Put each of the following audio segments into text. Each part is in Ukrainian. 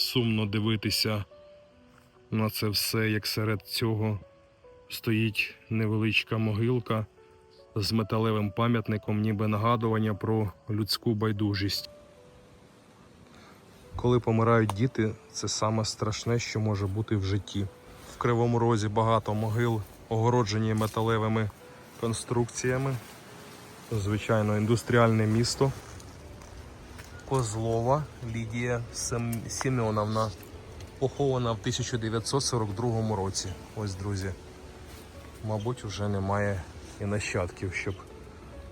Сумно дивитися на це все, як серед цього стоїть невеличка могилка з металевим пам'ятником, ніби нагадування про людську байдужість. Коли помирають діти, це саме страшне, що може бути в житті. В Кривому Розі багато могил, огороджені металевими конструкціями. Звичайно, індустріальне місто. Козлова Лідія Сем- Сімеоновна, похована в 1942 році. Ось, друзі. Мабуть, вже немає і нащадків, щоб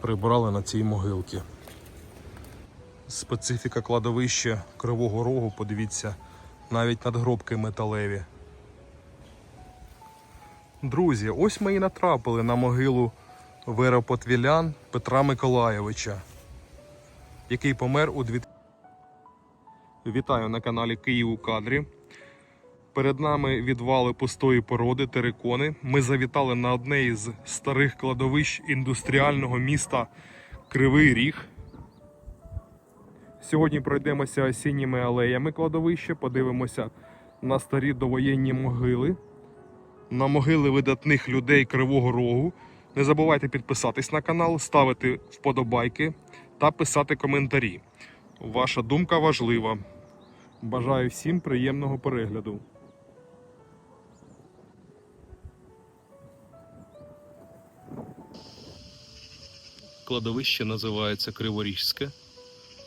прибрали на цій могилці. Специфіка кладовища Кривого Рогу, подивіться, навіть надгробки металеві. Друзі, ось ми і натрапили на могилу Веропотвілян Петра Миколайовича, який помер у 2000 Вітаю на каналі Київ у кадрі. Перед нами відвали пустої породи терикони. Ми завітали на одне із старих кладовищ індустріального міста Кривий Ріг. Сьогодні пройдемося осінніми алеями кладовища, подивимося на старі довоєнні могили, на могили видатних людей Кривого Рогу. Не забувайте підписатись на канал, ставити вподобайки та писати коментарі. Ваша думка важлива. Бажаю всім приємного перегляду. Кладовище називається Криворіжське.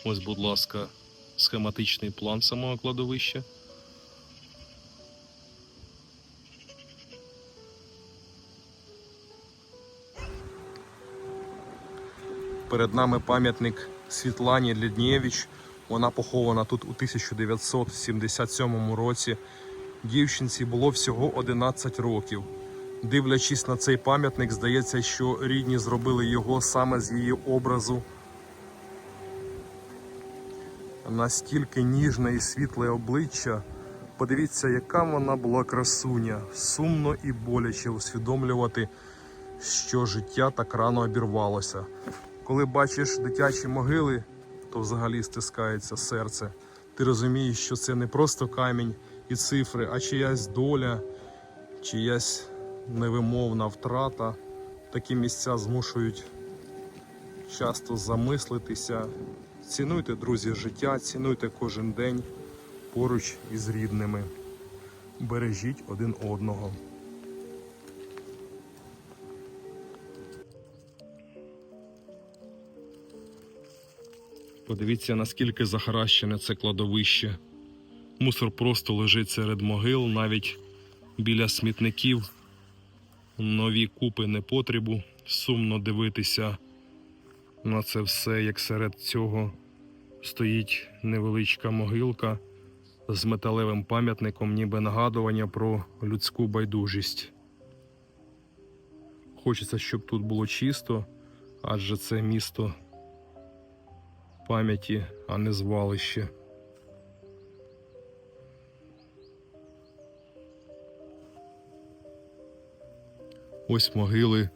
Ось, будь ласка, схематичний план самого кладовища. Перед нами пам'ятник Світлані Ліднєвич. Вона похована тут у 1977 році. Дівчинці було всього 11 років. Дивлячись на цей пам'ятник, здається, що рідні зробили його саме з її образу. Настільки ніжне і світле обличчя. Подивіться, яка вона була красуня. Сумно і боляче усвідомлювати, що життя так рано обірвалося. Коли бачиш дитячі могили, то взагалі стискається серце. Ти розумієш, що це не просто камінь і цифри, а чиясь доля, чиясь невимовна втрата. Такі місця змушують часто замислитися. Цінуйте, друзі, життя, цінуйте кожен день поруч із рідними. Бережіть один одного. Подивіться, наскільки захаращене це кладовище. Мусор просто лежить серед могил, навіть біля смітників. Нові купи непотребу. Сумно дивитися на це все, як серед цього стоїть невеличка могилка з металевим пам'ятником, ніби нагадування про людську байдужість. Хочеться, щоб тут було чисто, адже це місто пам'яті, а не звалище. Ось могили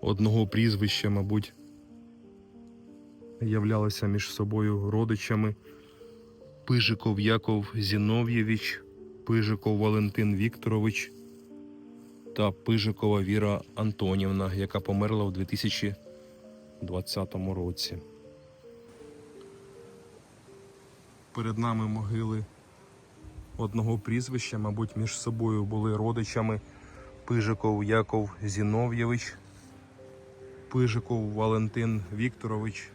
одного прізвища, мабуть, являлися між собою родичами. Пижиков Яков Зінов'євич, Пижиков Валентин Вікторович та Пижикова Віра Антонівна, яка померла в 2020 році. Перед нами могили одного прізвища, мабуть, між собою були родичами Пижиков Яков Зінов'євич, Пижиков Валентин Вікторович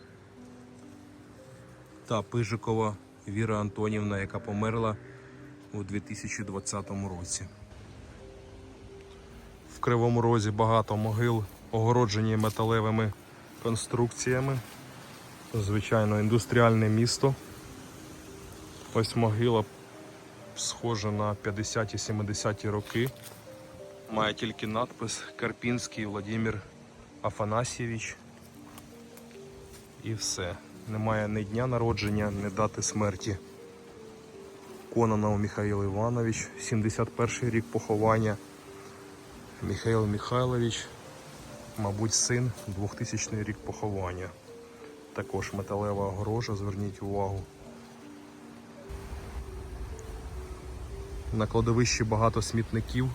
та Пижикова Віра Антонівна, яка померла у 2020 році. В Кривому Розі багато могил, огороджені металевими конструкціями. Звичайно, індустріальне місто. Ось могила схожа на 50-70-ті роки. Має тільки надпис Карпінський Владимир Афанасьєвич. І все. Немає ні дня народження, ні дати смерті. Кононов Михайло Іванович, 71 рік поховання. Михайло Михайлович, мабуть, син, 2000 рік поховання. Також металева огорожа, зверніть увагу. На кладовищі багато смітників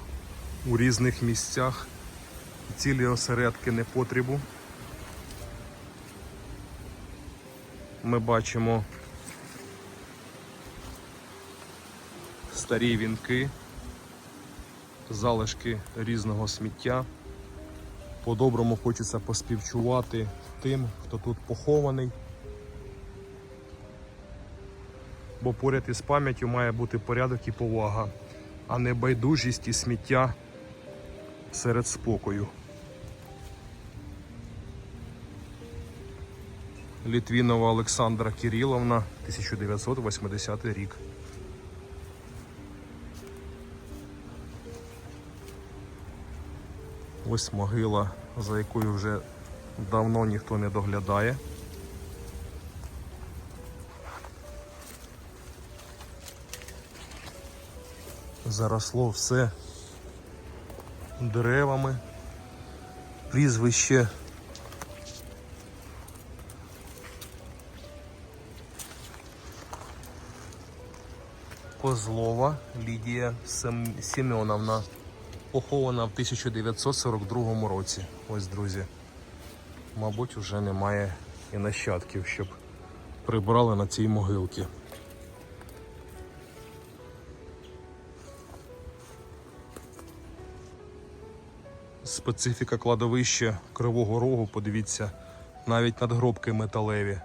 у різних місцях, цілі осередки непотребу. Ми бачимо старі вінки, залишки різного сміття. По-доброму хочеться поспівчувати тим, хто тут похований. Бо поряд із пам'яттю має бути порядок і повага, а не байдужість і сміття серед спокою. Літвінова Олександра Кириловна, 1980 рік. Ось могила, за якою вже давно ніхто не доглядає. Заросло все деревами. Прізвище Козлова Лідія Сем- Семеновна, похована в 1942 році. Ось, друзі. Мабуть, вже немає і нащадків, щоб прибрали на цій могилці. Специфіка кладовища Кривого Рогу, подивіться, навіть надгробки металеві.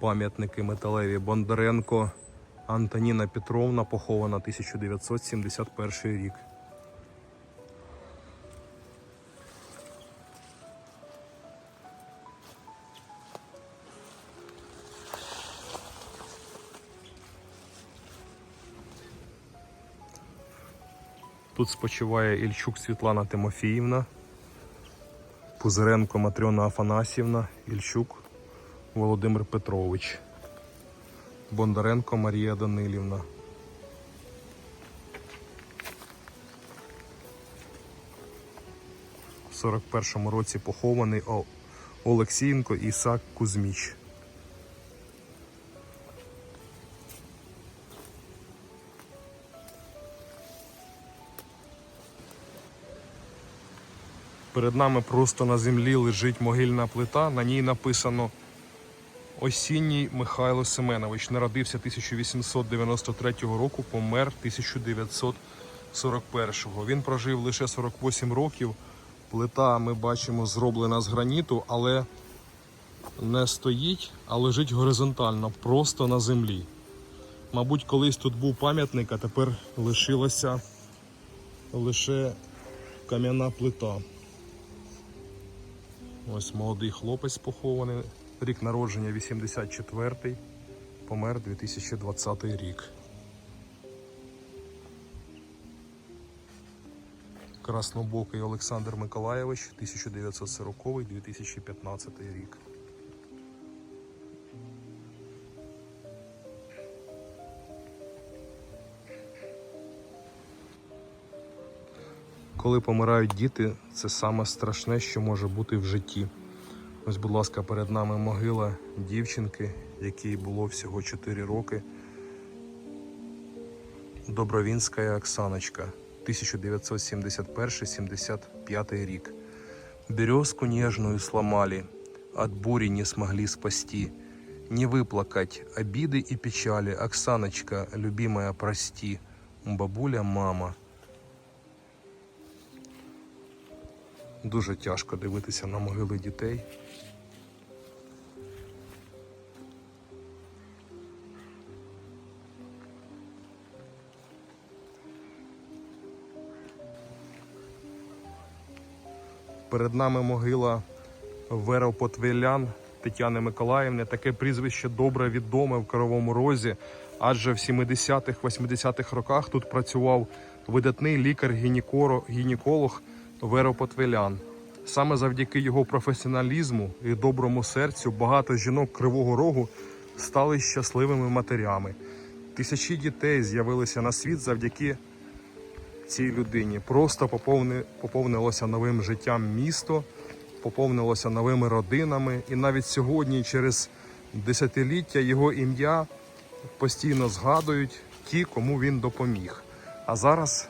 Пам'ятники металеві. Бондаренко Антоніна Петровна похована 1971 рік. Тут спочиває Ільчук Світлана Тимофіївна, Пузиренко Матрьона Афанасівна, Ільчук Володимир Петрович, Бондаренко Марія Данилівна. В 41-му році похований Олексієнко Ісак Кузьміч. Перед нами просто на землі лежить могильна плита. На ній написано Осінній Михайло Семенович. Народився 1893 року, помер 1941. Він прожив лише 48 років. Плита ми бачимо зроблена з граніту, але не стоїть, а лежить горизонтально, просто на землі. Мабуть, колись тут був пам'ятник, а тепер лишилася лише кам'яна плита. Ось молодий хлопець похований. Рік народження 84-й, помер 2020 рік. Краснобокий Олександр Миколаєвич, 1940-2015 рік. Коли помирають діти, це саме страшне, що може бути в житті. Ось, будь ласка, перед нами могила дівчинки, якій було всього 4 роки. Добровінська Оксаночка, 1971-75 рік. Березку нежную сломали, от бури не смогли спасти. Не выплакать обиды и печали, Оксаночка, любимая, прости. Бабуля, мама. Дуже тяжко дивитися на могили дітей. Перед нами могила Веропотвелян Тетяни Миколаївни. Таке прізвище добре відоме в Кривому Розі, адже в 70-х, 80-х роках тут працював видатний лікар-гінеколог Веропотвелян. Саме завдяки його професіоналізму і доброму серцю багато жінок Кривого Рогу стали щасливими матерями. Тисячі дітей з'явилися на світ завдяки цій людині. Просто поповни, поповнилося новим життям місто, поповнилося новими родинами. І навіть сьогодні, через десятиліття, його ім'я постійно згадують ті, кому він допоміг. А зараз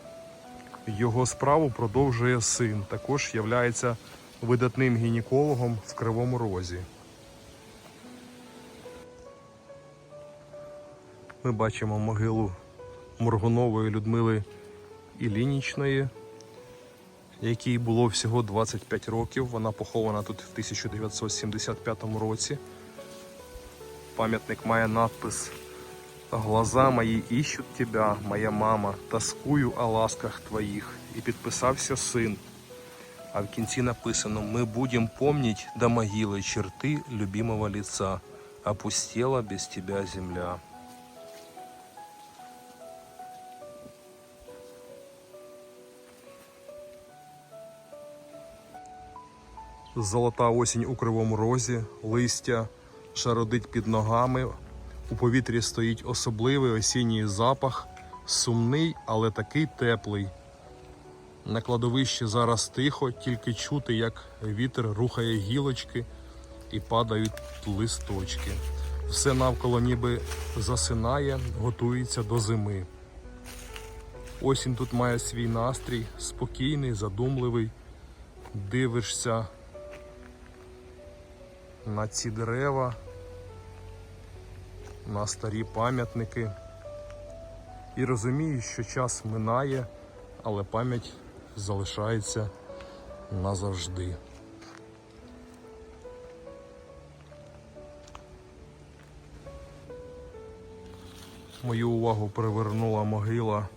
його справу продовжує син. Також являється видатним гінекологом в Кривому Розі. Ми бачимо могилу Моргунової Людмили Ілінічної, якій було всього 25 років. Вона похована тут в 1975 році. Пам'ятник має надпис Глаза мої іщуть тебя, моя мама, тоскую о ласках твоїх. І підписався син. А в кінці написано: Ми будем помнить до могили черти любимого лица. Опустела без тебя земля. Золота осінь у кривому розі, листя шародить під ногами. У повітрі стоїть особливий осінній запах, сумний, але такий теплий. На кладовищі зараз тихо, тільки чути, як вітер рухає гілочки і падають листочки. Все навколо ніби засинає, готується до зими. Осінь тут має свій настрій, спокійний, задумливий. Дивишся на ці дерева, на старі пам'ятники. І розумієш, що час минає, але пам'ять залишається назавжди. Мою увагу привернула могила.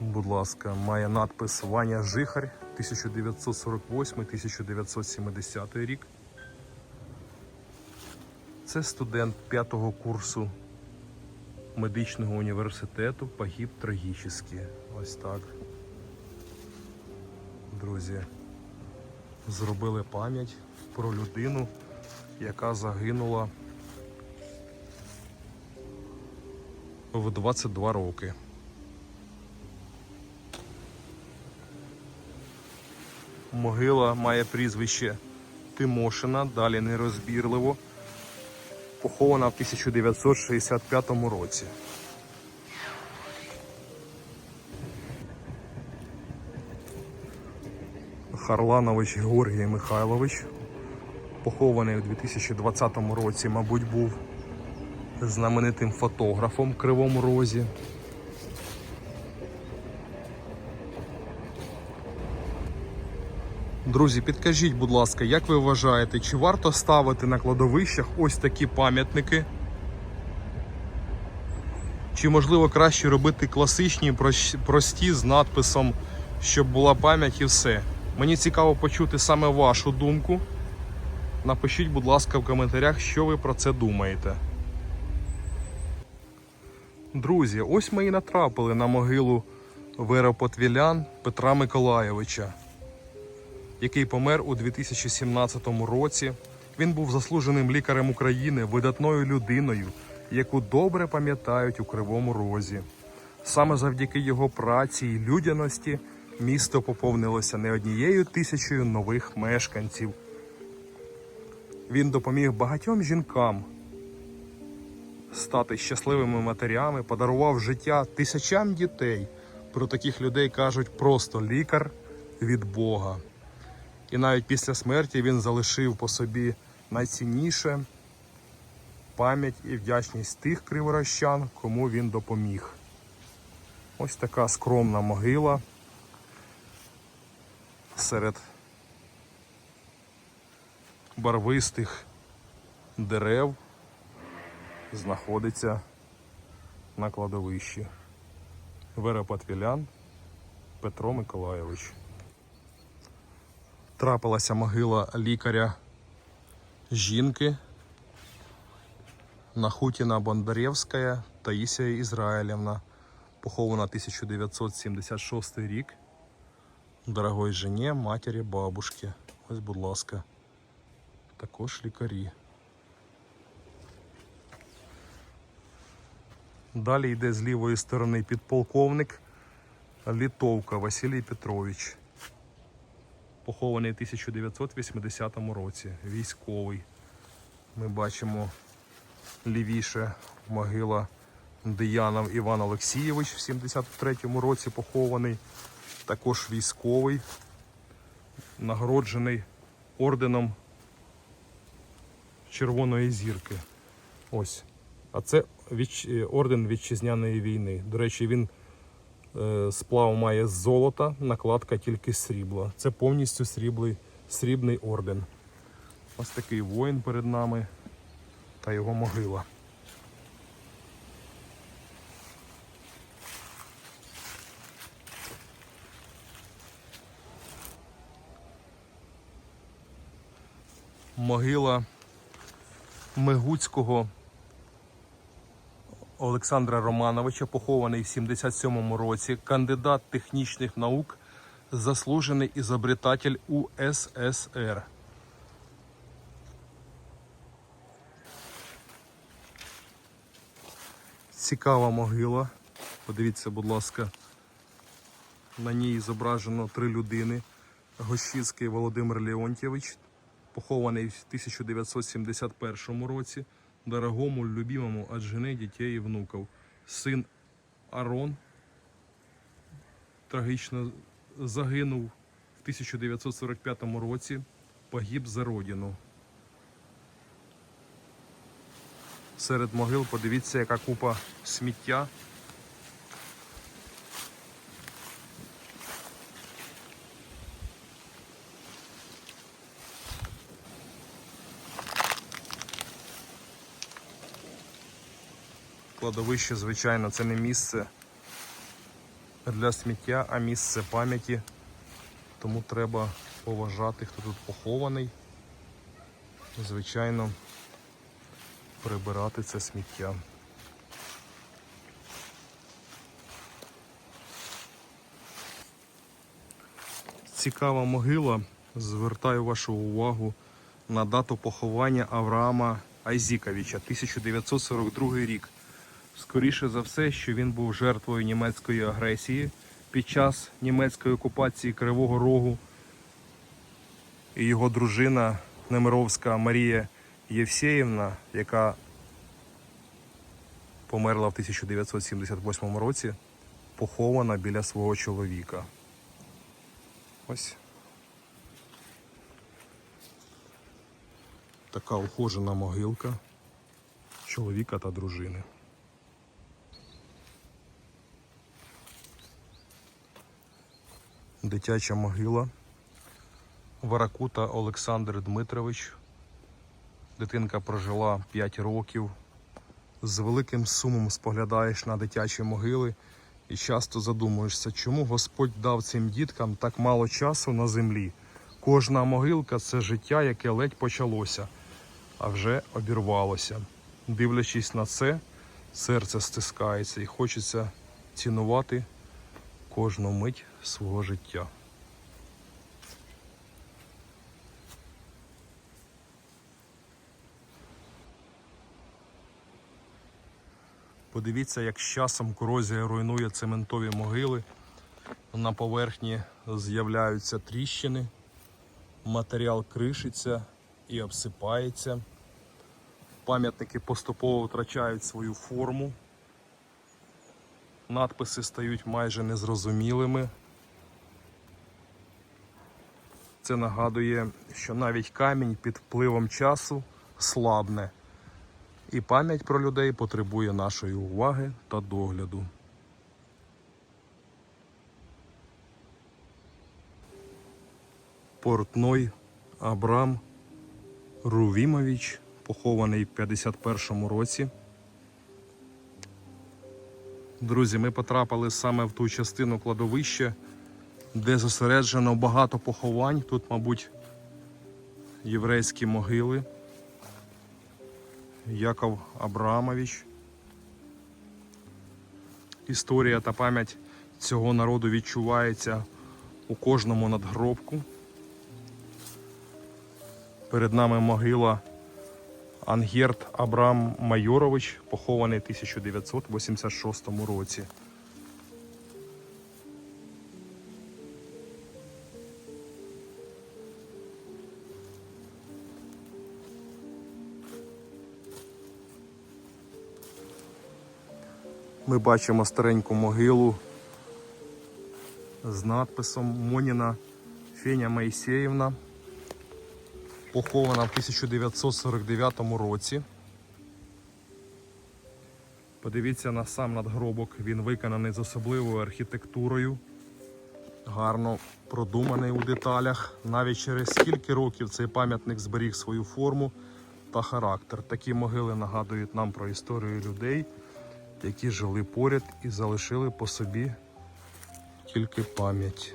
Будь ласка, має надпис Ваня Жихар 1948-1970 рік. Це студент п'ятого курсу медичного університету погиб трагічно. Ось так. Друзі, зробили пам'ять про людину, яка загинула в 22 роки. Могила має прізвище Тимошина, далі нерозбірливо похована в 1965 році. Харланович Георгій Михайлович, похований у 2020 році, мабуть, був знаменитим фотографом в Кривому Розі. Друзі, підкажіть, будь ласка, як ви вважаєте, чи варто ставити на кладовищах ось такі пам'ятники? Чи можливо краще робити класичні, прості з надписом, щоб була пам'ять і все? Мені цікаво почути саме вашу думку. Напишіть, будь ласка, в коментарях, що ви про це думаєте. Друзі, ось ми і натрапили на могилу Веропотвілян Петра Миколайовича який помер у 2017 році. Він був заслуженим лікарем України, видатною людиною, яку добре пам'ятають у Кривому Розі. Саме завдяки його праці і людяності місто поповнилося не однією тисячею нових мешканців. Він допоміг багатьом жінкам стати щасливими матерями, подарував життя тисячам дітей. Про таких людей кажуть просто лікар від Бога. І навіть після смерті він залишив по собі найцінніше пам'ять і вдячність тих криворощан, кому він допоміг. Ось така скромна могила серед барвистих дерев знаходиться на кладовищі. Веропатвілян Петро Миколайович трапилася могила лікаря жінки Нахутіна Бондарєвська Таїсія Ізраїлівна, похована 1976 рік. Дорогой жені, матері, бабушки. Ось, будь ласка, також лікарі. Далі йде з лівої сторони підполковник Літовка Василій Петрович похований в 1980 році. Військовий. Ми бачимо лівіше могила Диянов Іван Олексійович в 73-му році похований. Також військовий, нагороджений орденом Червоної зірки. Ось. А це е, орден вітчизняної війни. До речі, він сплав має золота, накладка тільки срібла. Це повністю сріблий, срібний орден. Ось такий воїн перед нами та його могила. Могила Мигуцького Олександра Романовича, похований в 77-му році, кандидат технічних наук, заслужений ізобретатель УССР. Цікава могила. Подивіться, будь ласка, на ній зображено три людини. Гощицький Володимир Леонтьєвич, похований в 1971 році, дорогому, любимому от жены, детей и внуков. Син Арон трагічно загинув в 1945 році, погиб за родину. Серед могил подивіться, яка купа сміття. Кладовище, звичайно, це не місце для сміття, а місце пам'яті. Тому треба поважати, хто тут похований. Звичайно, прибирати це сміття. Цікава могила. Звертаю вашу увагу на дату поховання Авраама Айзіковича, 1942 рік. Скоріше за все, що він був жертвою німецької агресії під час німецької окупації Кривого Рогу. І його дружина Немировська Марія Євсеївна, яка померла в 1978 році, похована біля свого чоловіка. Ось. Така ухожена могилка чоловіка та дружини. Дитяча могила. Варакута Олександр Дмитрович. Дитинка прожила 5 років. З великим сумом споглядаєш на дитячі могили і часто задумуєшся, чому Господь дав цим діткам так мало часу на землі. Кожна могилка це життя, яке ледь почалося, а вже обірвалося. Дивлячись на це, серце стискається і хочеться цінувати кожну мить свого життя. Подивіться, як з часом корозія руйнує цементові могили. На поверхні з'являються тріщини, матеріал кришиться і обсипається. Пам'ятники поступово втрачають свою форму. Надписи стають майже незрозумілими. Це нагадує, що навіть камінь під впливом часу слабне, і пам'ять про людей потребує нашої уваги та догляду. Портной Абрам Рувімович, похований в 51-му році. Друзі, ми потрапили саме в ту частину кладовища, де зосереджено багато поховань. Тут, мабуть, єврейські могили. Яков Абрамович. Історія та пам'ять цього народу відчувається у кожному надгробку. Перед нами могила Ангерт Абрам Майорович, похований в 1986 році. Ми бачимо стареньку могилу з надписом Моніна Феня Моїсеївна. Похована в 1949 році. Подивіться на сам надгробок, він виконаний з особливою архітектурою, гарно продуманий у деталях. Навіть через скільки років цей пам'ятник зберіг свою форму та характер. Такі могили нагадують нам про історію людей, які жили поряд і залишили по собі тільки пам'ять.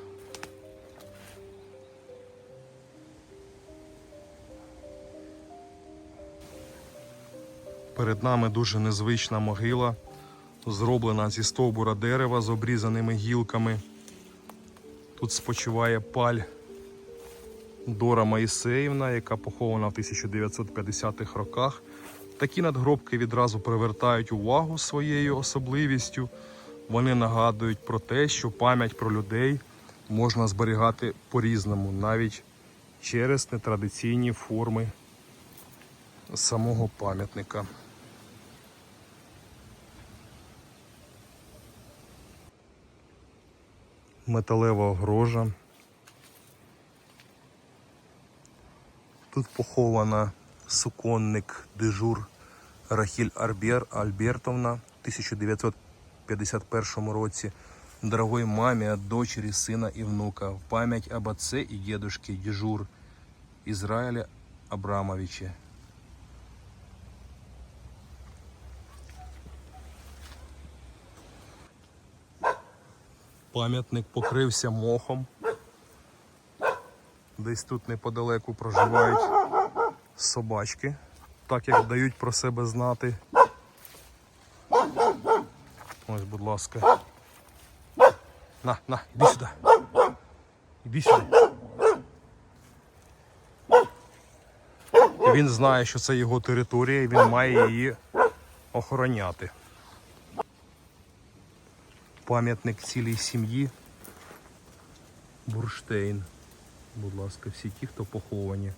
Перед нами дуже незвична могила, зроблена зі стовбура дерева з обрізаними гілками. Тут спочиває паль Дора Моїсеївна, яка похована в 1950-х роках. Такі надгробки відразу привертають увагу своєю особливістю. Вони нагадують про те, що пам'ять про людей можна зберігати по-різному, навіть через нетрадиційні форми самого пам'ятника. Металева огрожа. Тут похована суконник дежур Рахіль Арбер Альбертовна в 1951 році. Дорогой маме от дочери, сына и внука, в память об отце и дедушке дежур Израиля Абрамовиче. Пам'ятник покрився мохом. Десь тут неподалеку проживають собачки, так як дають про себе знати. Ось, будь ласка. На, на, іди сюди. Іди сюди. І він знає, що це його територія, і він має її охороняти. Пам'ятник цілій сім'ї. Бурштейн. Будь ласка, всі ті, хто поховані.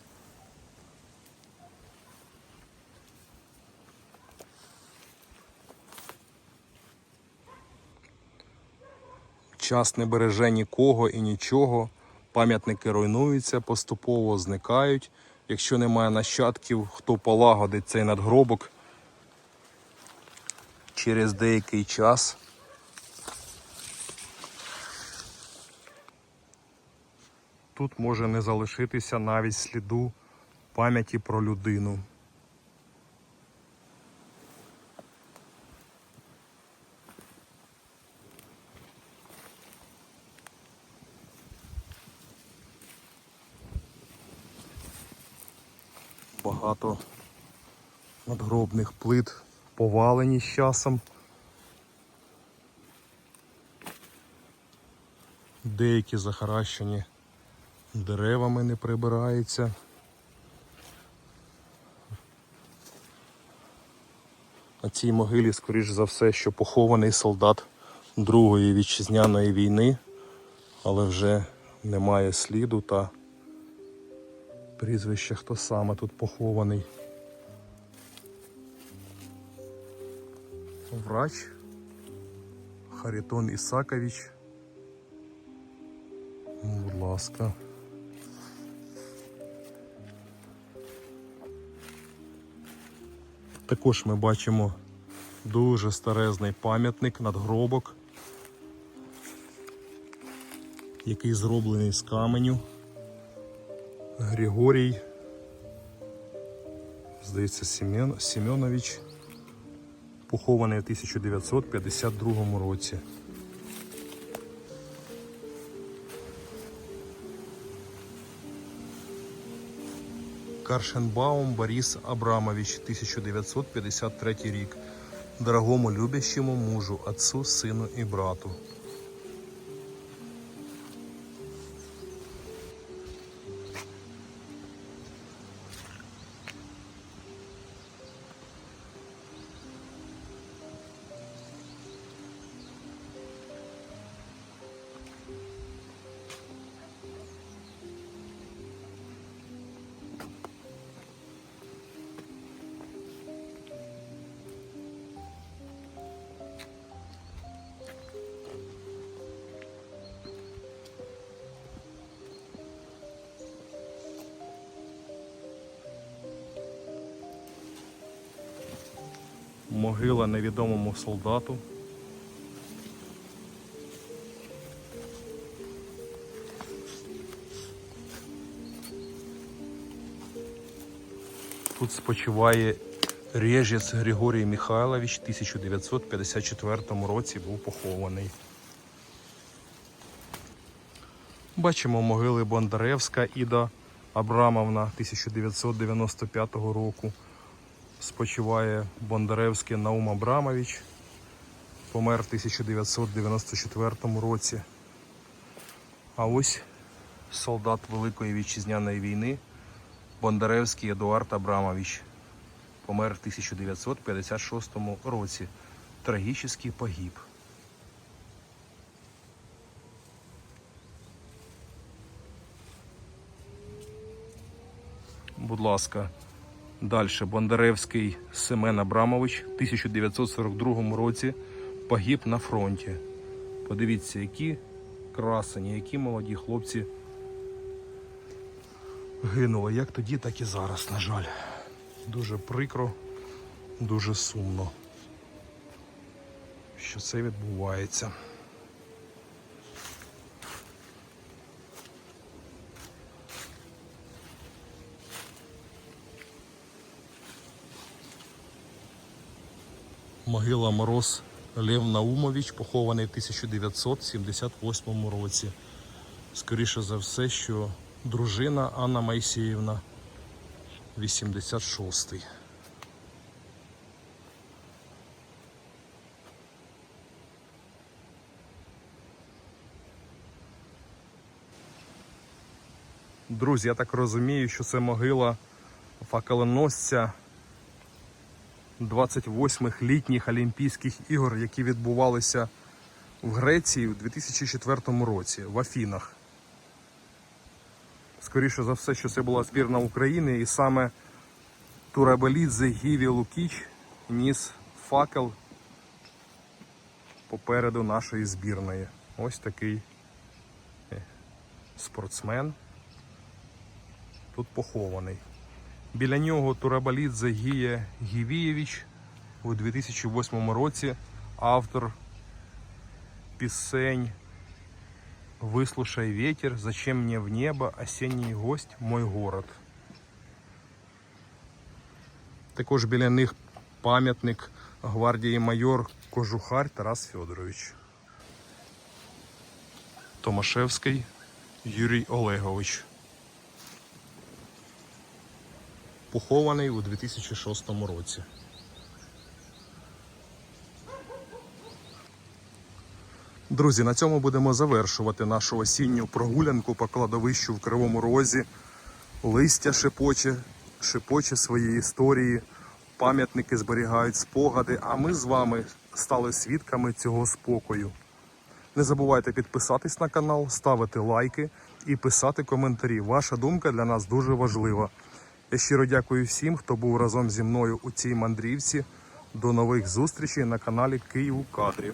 Час не береже нікого і нічого. Пам'ятники руйнуються, поступово зникають. Якщо немає нащадків, хто полагодить цей надгробок через деякий час. Тут може не залишитися навіть сліду пам'яті про людину. Багато надгробних плит повалені з часом. Деякі захаращені деревами не прибирається. На цій могилі, скоріш за все, що похований солдат Другої вітчизняної війни, але вже немає сліду та прізвища, хто саме тут похований. Врач Харитон Ісакович. Будь ласка. Також ми бачимо дуже старезний пам'ятник надгробок, який зроблений з каменю. Григорій, здається, Семен, Семенович, похований у 1952 році. Каршенбаум Борис Абрамович, 1953 рік. Дорогому любящему мужу, отцу, сину і брату. Невідомому солдату. Тут спочиває Режець Григорій Михайлович, 1954 році був похований. Бачимо могили Бондаревська Іда Абрамовна 1995 року. Спочиває Бондаревський Наум Абрамович, помер в 1994 році. А ось солдат Великої вітчизняної війни Бондаревський Едуард Абрамович. Помер в 1956 році. Трагічний погиб. Будь ласка, далі. Бондаревський Семен Абрамович в 1942 році погиб на фронті. Подивіться, які красені, які молоді хлопці гинули. Як тоді, так і зараз, на жаль. Дуже прикро, дуже сумно, що це відбувається. Могила Мороз Лев Наумович, похований в 1978 році. Скоріше за все, що дружина Анна Майсіївна 86-й. Друзі, я так розумію, що це могила факелоносця 28-х літніх Олімпійських ігор, які відбувалися в Греції у 2004 році в Афінах. Скоріше за все, що це була збірна України, і саме Турабелідзе Гіві Лукіч ніс факел попереду нашої збірної. Ось такий е, спортсмен тут похований. Біля нього Турабалідзе Гія Гівієвич у 2008 році автор пісень Выслушай ветер, зачем мне в небо, осенний гость, мой город. Також біля них пам'ятник гвардії майор Кожухар Тарас Федорович. Томашевський Юрій Олегович. Похований у 2006 році. Друзі, на цьому будемо завершувати нашу осінню прогулянку по кладовищу в Кривому Розі. Листя шепоче, шепоче свої історії, пам'ятники зберігають спогади, а ми з вами стали свідками цього спокою. Не забувайте підписатись на канал, ставити лайки і писати коментарі. Ваша думка для нас дуже важлива. Я щиро дякую всім, хто був разом зі мною у цій мандрівці. До нових зустрічей на каналі Київ у кадрі.